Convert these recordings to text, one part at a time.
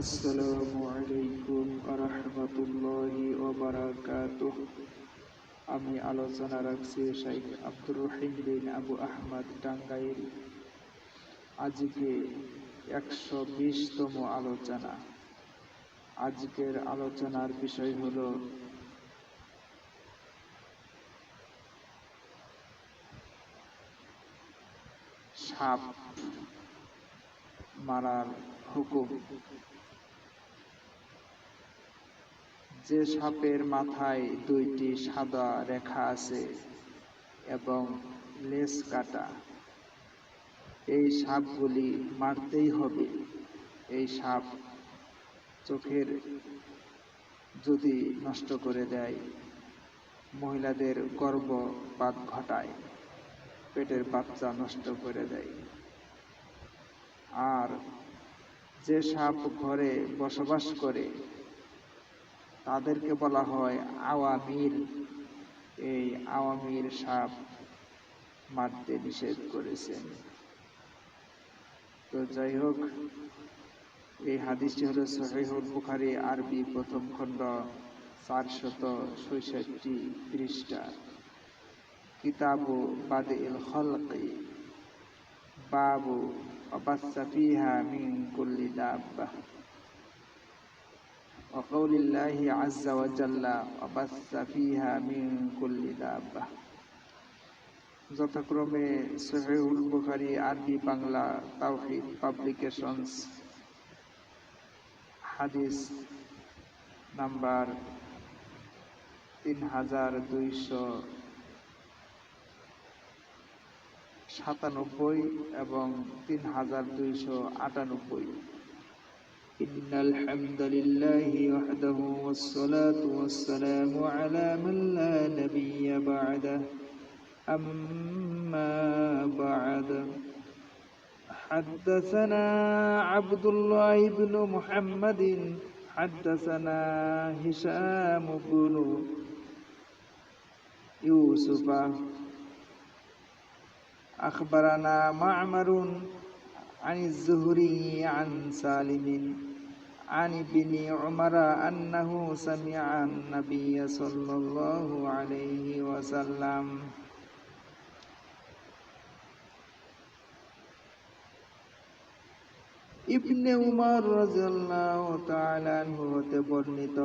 আসসালামু আলাইকুম আরহামতুল্লাহি ওবারাকাতুহ। আমি আলোচনা রাখছি শাইখ আব্দুর রহিম বিন আবু আহমদ টাঙ্গাইল। আজকে একশো বিশতম আলোচনা। আজকের আলোচনার বিষয় হলো সাপ মারার হুকুম। যে সাপের মাথায় দুইটি সাদা রেখা আছে এবং লেজ কাটা, এই সাপগুলি মারতেই হবে। এই সাপ চোখের যদি নষ্ট করে দেয়, মহিলাদের গর্ভপাত ঘটায়, পেটের বাচ্চা নষ্ট করে দেয়। আর যে সাপ ঘরে বসবাস করে তাদেরকে বলা হয় আওয়ামীর। এই আওয়ামীর সাপ মারতে নিষেধ করেছেন তো যাই হোক, এই হাদিসটি হলো সহিহুল বুখারী আরবি প্রথম খণ্ড চারশত ছয়ষট্টি পৃষ্ঠা। কিতাবু বাদে ইল খলকি, বাবু অবাসা ফিহা মিন কুল্লি দাব্বাহ। وقول الله عز وجل وبث فيها من كل دابة যথাক্রমে সহিহুল বুখারী আরবি বাংলা তাওহীদ পাবলিকেশনস হাদিস নাম্বার তিন হাজার দুইশো সাতানব্বই এবং তিন হাজার দুইশো আটানব্বই إن الحمد لله وحده والصلاة والسلام على من لا نبي بعده. أما بعد حدثنا عبد الله بن محمد حدثنا هشام بن يوسف. أخبرنا معمر عن الزهري عن سالم عن ابن عمر أنه سمع النبي صلى الله عليه وسلم ইবনে উমর রাদিয়াল্লাহু তাআলা আনহু হতে বর্ণিত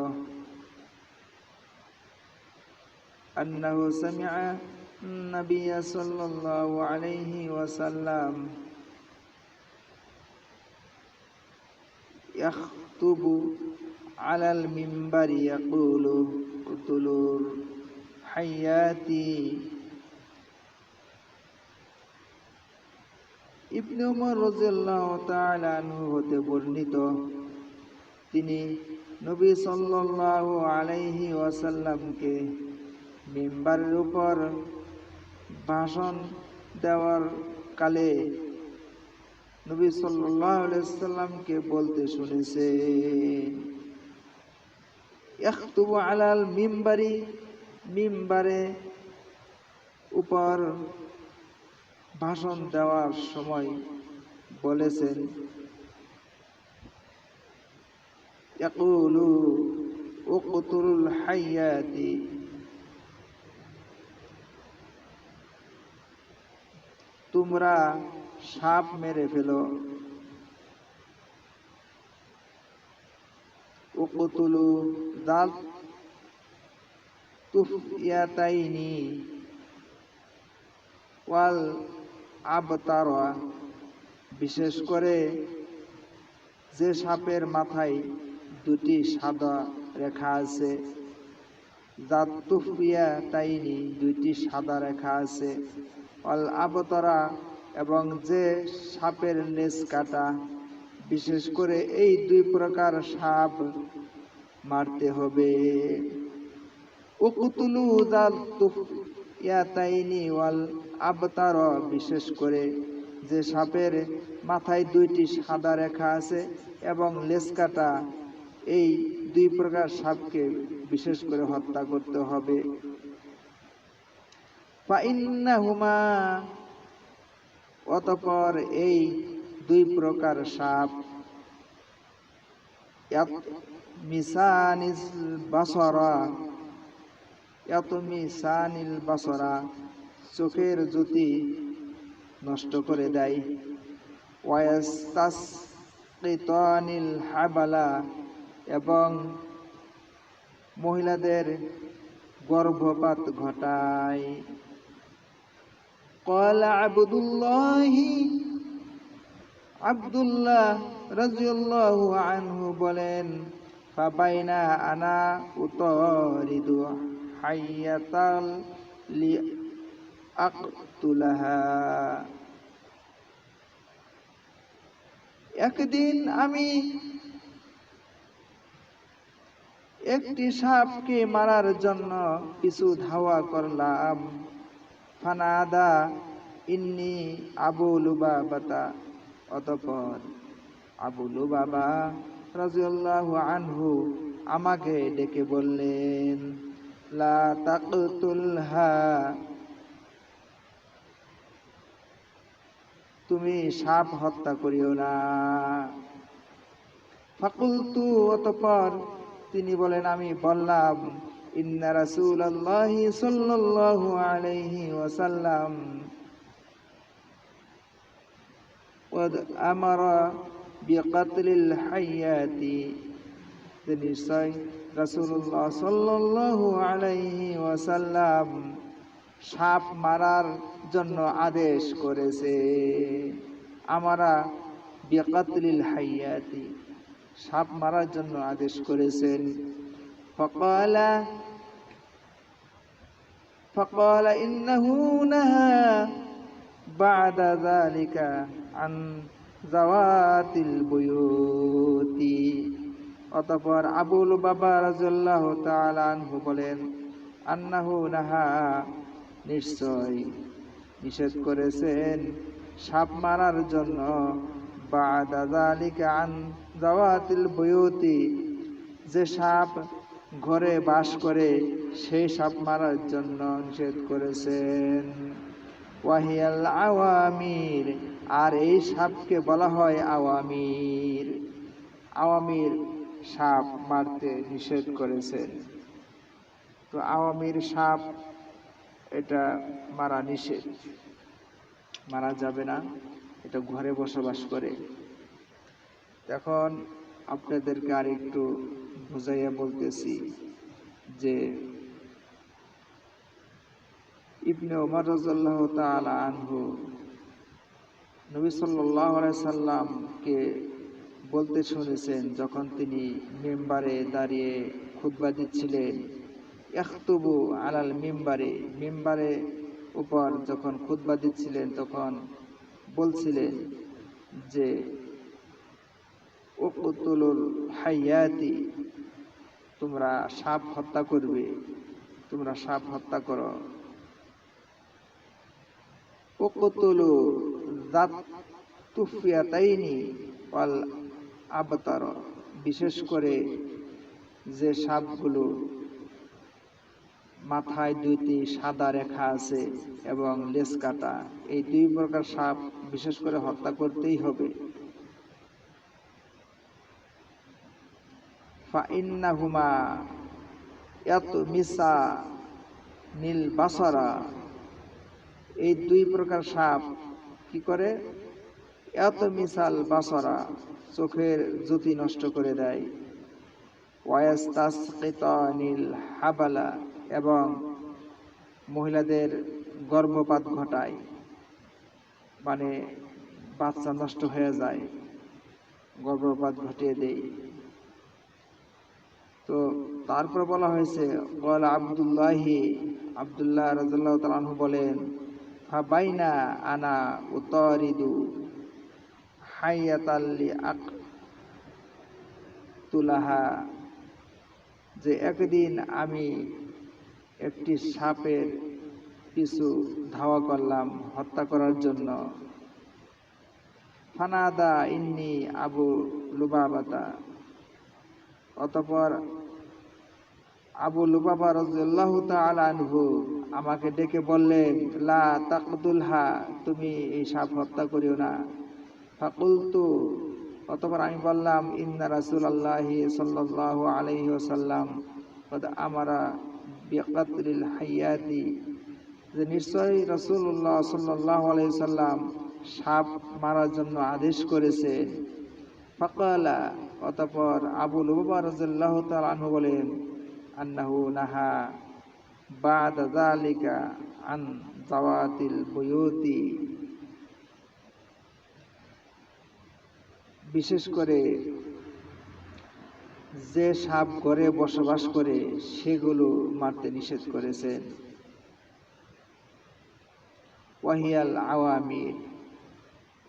আন্নাহু সামিআ النبي صلى الله عليه وسلم يخطب على المنبر يقول اقتلوا الحيات ইবনে উমর রাদিয়াল্লাহু তাআলা আনহু হতে বর্ণিত তিনি নবী সাল্লাল্লাহু আলাইহি ওয়াসাল্লামকে মিম্বারের উপর ভাষণ দেওয়ার কালে নবী সাল্লামকে বলতে শুনেছে আলাল মিম্বারি মিম্বারে উপর ভাষণ দেওয়ার সময় বলেছেন তোমরা সাপ মেরে ফেলো। উকতুলু দাল তুফিয়াতাইনি ওয়াল আবতারা। বিশেষ করে যে সাপের মাথায় দুটি সাদা রেখা আছে দাতুফিয়া তাইনি দুইটি সাদা রেখা আছে। অল আবতরা এবং যে সাপের লেজ কাটা, বিশেষ করে এই দুই প্রকার সাপ মারতে হবে। আবতার, বিশেষ করে যে সাপের মাথায় দুইটি সাদা রেখা আছে এবং লেজ কাটা, এই দুই প্রকার সাপকে বিশেষ করে হত্যা করতে হবে। ফাইন্নাহুমা অতপর এই দুই প্রকার সাপ বাসরা বাসরা, চোখের জ্যোতি নষ্ট করে দেয়। হাবালা, এবং মহিলাদের গর্ভপাত ঘটায়। قال عبد الله আব্দুল্লাহ রাজিয়াল্লাহু আনহু বলেন ফাবাইনা আনা উতরিদু হাইয়াতাল লি আকতুলাহা একদিন আমি একটি সাপকে মারার জন্য কিছু ধাওয়া করলাম ফানাদা, ইন্নি আবু লুবাবাতা। অতপর আবু লুবাবা রাজিয়াল্লাহু আনহু আমাকে ডেকে বললেন, লা তাকতুলহা। তুমি সাপ হত্যা করিও না। ফাকুলতু, অতপর তিনি বলেন, আমি বললাম ইন্না রাসূলুল্লাহি সাল্লাল্লাহু আলাইহি ওয়াসাল্লাম قد أمر بقتل الحيات নিশ্চয় রাসূলুল্লাহ সাল্লাল্লাহু আলাইহি ওয়াসাল্লাম সাপ মারার জন্য আদেশ করেছে আমরা বিকাতলিল হাইয়াতি সাপ মারার জন্য আদেশ করেছেন ফকালা فقال إنه نهى بعد ذلك عن ذوات البيوت অতপর আবুল বাবা রাজুল্লাহ তালানহু বলেন আন্নাহু নাহা নিশ্চয় নিষেধ করেছেন সাপ মারার জন্য বাদালিকা আন জাওয়াতিল বয়তি যে সাপ ঘরে বাস করে সেই সাপ মারার জন্য নিষেধ করেছেন। ওয়াহিয়াল আওয়ামির, আর এই সাপকে বলা হয় আওয়ামির। আওয়ামির সাপ মারতে নিষেধ করেছেন তো আওয়ামির সাপ, এটা মারা নিষেধ। মারা যাবে না, এটা ঘরে বসবাস করে। এখন আপনাদেরকে আর একটু বুঝাইয়া বলতেছি যে ইবনে ওমর রাজাল্লাহ তালা আনহু নবী সাল্লাহ সাল্লামকে বলতে শুনেছেন যখন তিনি মেম্বারে দাঁড়িয়ে খুতবা দিচ্ছিলেন একতুবু আলাল মেম্বারে। মেম্বারে উপর যখন খুতবা দিচ্ছিলেন, তখন বলছিলেন যে হাইয়াতি, তোমরা সাপ হত্যা করবে, তোমরা সাপ হত্যা করো। আবতার, বিশেষ করে যে সাপগুলো মাথায় দুইটি সাদা রেখা আছে এবং লেজ কাটা, এই দুই প্রকার সাপ বিশেষ করে হত্যা করতেই হবে। ফাইন্নাহুমা এত মিসা নীল বাসারা। এই দুই প্রকার সাপ কি করে? এত মিসাল বাসারা, চোখের জ্যোতি নষ্ট করে দেয়। নীল হাবালা, এবং মহিলাদের গর্ভপাত ঘটায়। মানে বাচ্চা নষ্ট হয়ে যায়, গর্ভপাত ঘটিয়ে দেয়। তো তারপর বলা হয়েছে বল আবদুল্লাহি আবদুল্লাহ রাজু বলেন, ফাবাইনা আনা উতরিদু হাইয়াতাল্লি আক তুলাহা যে একদিন আমি একটি সাপের পিছু ধাওয়া করলাম হত্যা করার জন্য। ফানাদা ইন্নি আবু লুবাবাতা, অতপর আবু লুবাবা রাজু আনহু আমাকে ডেকে বললেন, লা তাকদুলহা, তুমি এই সাপ হত্যা করিও না। ফাকুলতু, অতপর আমি বললাম, ইন্না রাসুল আল্লাহ সাল্লাহ আলহি ওসাল্লাম আমারা বিকাতরিল হাইয়াতি যে নিশ্চয়ই রসুল্লাহ সাল্লাহ আলাইসাল্লাম সাপ মারার জন্য আদেশ করেছেন। ফকালা, অতপর আবুল উবা রাজিল্লাহ তালু বলেন আন্নাহু নাহা বাদ জালিকা আন জাওয়াতিল বুয়ুতি। বিশেষ করে যে সাপ ঘরে বসবাস করে, সেগুলো মারতে নিষেধ করেছেন। ওয়াহিয়াল আওয়ামির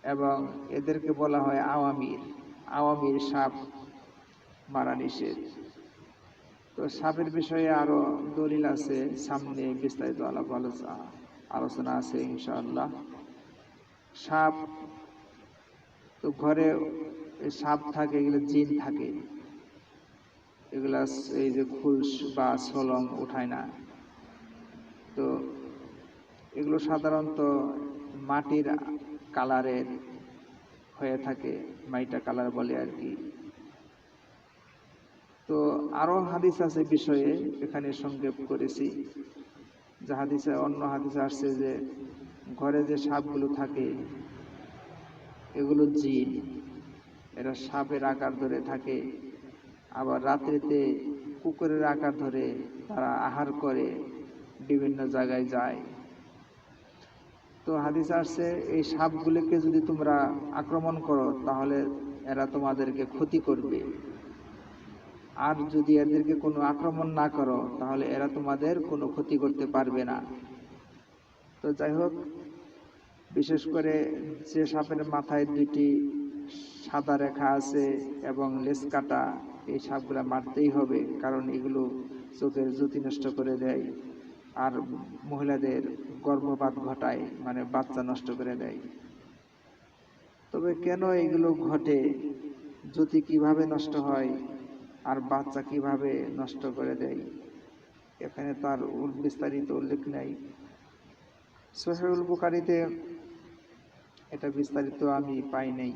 এবং এদেরকে বলা হয় আওয়ামির। আওয়ামির সাপ মারা নিষেধ। তো সাপের বিষয়ে আরও দলিল আছে, সামনে বিস্তারিত আলাপ আলোচনা আলোচনা আছে ইনশাআল্লাহ। সাপ তো ঘরে সাপ থাকে, এগুলো জিন থাকে। এগুলা এই যে খুলস বা সলং উঠায় না। তো এগুলো সাধারণত মাটির কালারের হয়ে থাকে, মাইটা কালার বলে আর কি। তো আরও হাদিস আছে বিষয়ে, এখানে সংক্ষেপ করেছি। যে হাদিসে, অন্য হাদিসে আসছে যে, ঘরে যে সাপগুলো থাকে, এগুলো জিন। এরা সাপের আকার ধরে থাকে। আবার রাত্রিতে কুকুরের আকার ধরে তারা আহার করে, বিভিন্ন জায়গায় যায়। তো হাদিস আসছে, এই সাপগুলোকে যদি তোমরা আক্রমণ করো, তাহলে এরা তোমাদেরকে ক্ষতি করবে। আর যদি এদেরকে কোনো আক্রমণ না করো, তাহলে এরা তোমাদের কোনো ক্ষতি করতে পারবে না। তো যাই হোক, বিশেষ করে যে সাপের মাথায় দুইটি সাদা রেখা আছে এবং লেস কাটা, এই সাপগুলা মারতেই হবে, কারণ এগুলো চোখের জ্যোতি নষ্ট করে দেয় আর মহিলাদের গর্ভপাত ঘটায় মানে বাচ্চা নষ্ট করে দেয়। তবে কেন এগুলো ঘটে? জ্যোতি কীভাবে নষ্ট হয়? আর বাচ্চা কীভাবে নষ্ট করে দেয়? এখানে তার বিস্তারিত উল্লেখ নেই। সোহেল বুকারিতে এটা বিস্তারিত আমি পাই নাই।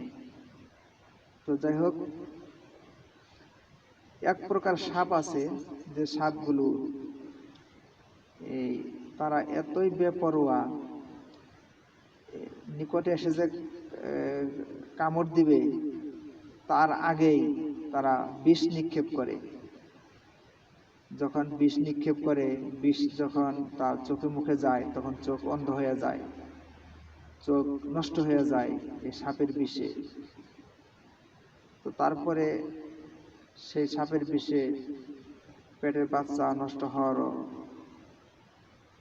তো যাই হোক, এক প্রকার সাপ আছে যে সাপগুলো, এই তারা এতই বেপরোয়া নিকটে এসে যে কামড় দিবে, তার আগেই তারা বিষ নিক্ষেপ করে। যখন বিষ নিক্ষেপ করে, বিষ যখন তার চোখে মুখে যায়, তখন চোখ অন্ধ হয়ে যায়। চোখ নষ্ট হয়ে যায় এই সাপের বিষে। তো তারপরে সেই সাপের বিষে পেটের বাচ্চা নষ্ট হওয়ারও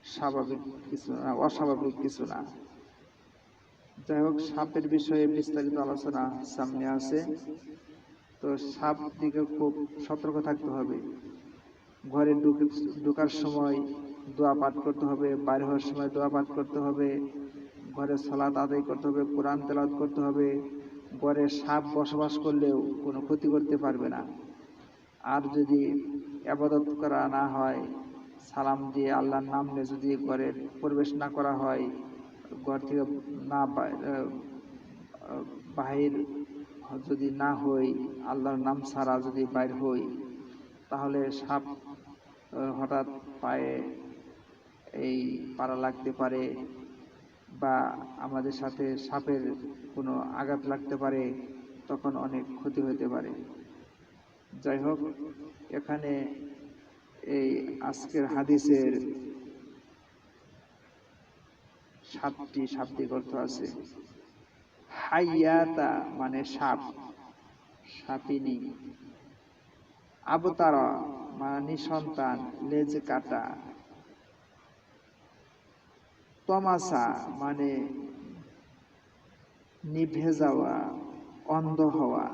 স্বাভাবিক কিছু না, অস্বাভাবিক কিছু না। যাই হোক, সাপের বিষয়ে বিস্তারিত আলোচনা সামনে আছে তো সাপ দিকে খুব সতর্ক থাকতে হবে। ঘরে ঢুকার সময় দোয়া পাঠ করতে হবে, বাইরে হওয়ার সময় দোয়া পাঠ করতে হবে, ঘরে সলাৎ আদায় করতে হবে, কোরআন তেলাত করতে হবে। ঘরে সাপ বসবাস করলেও কোনো ক্ষতি করতে পারবে না। আর যদি আবাদত করা না হয়, সালাম দিয়ে আল্লাহর নাম নিয়ে যদি ঘরে প্রবেশ না করা হয়, ঘর থেকে না বাহির যদি না হই, আল্লাহর নাম ছাড়া যদি বাইর হই, তাহলে সাপ হঠাৎ পায়ে এই পাড়া লাগতে পারে বা আমাদের সাথে সাপের কোনো আঘাত লাগতে পারে, তখন অনেক ক্ষতি হতে পারে। যাই হোক, এখানে এই আজকের হাদিসের সাতটি শাব্দিক অর্থ আছে। হাইয়াতা মানে সাপ, সাপিনী। আবতার মানে নিঃসন্তান, লেজ কাটা। তমাসা মানে নিভে যাওয়া, অন্ধ হওয়া।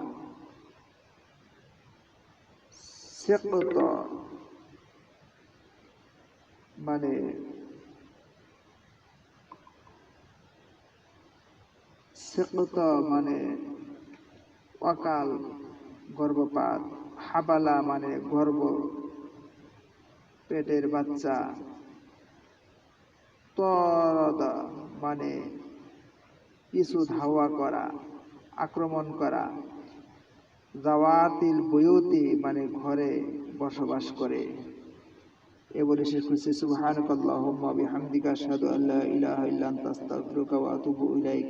সেকত মানে মানে অকাল গর্ভপাত, হাবালা মানে গর্ভ পেটের বাচ্চা, তরদা মানে পিছু ধাওয়া করা, আক্রমণ করা, জাওয়াতিল বুয়ুতি মানে ঘরে বসবাস করে। এ বলে শেষ করছি সুবহানাকাল্লাহুম্মা বিহামদিকা আশহাদু আল্লা ইলাহা ইল্লা আনতা আস্তাগফিরুকা ওয়া আতুবু ইলাইক।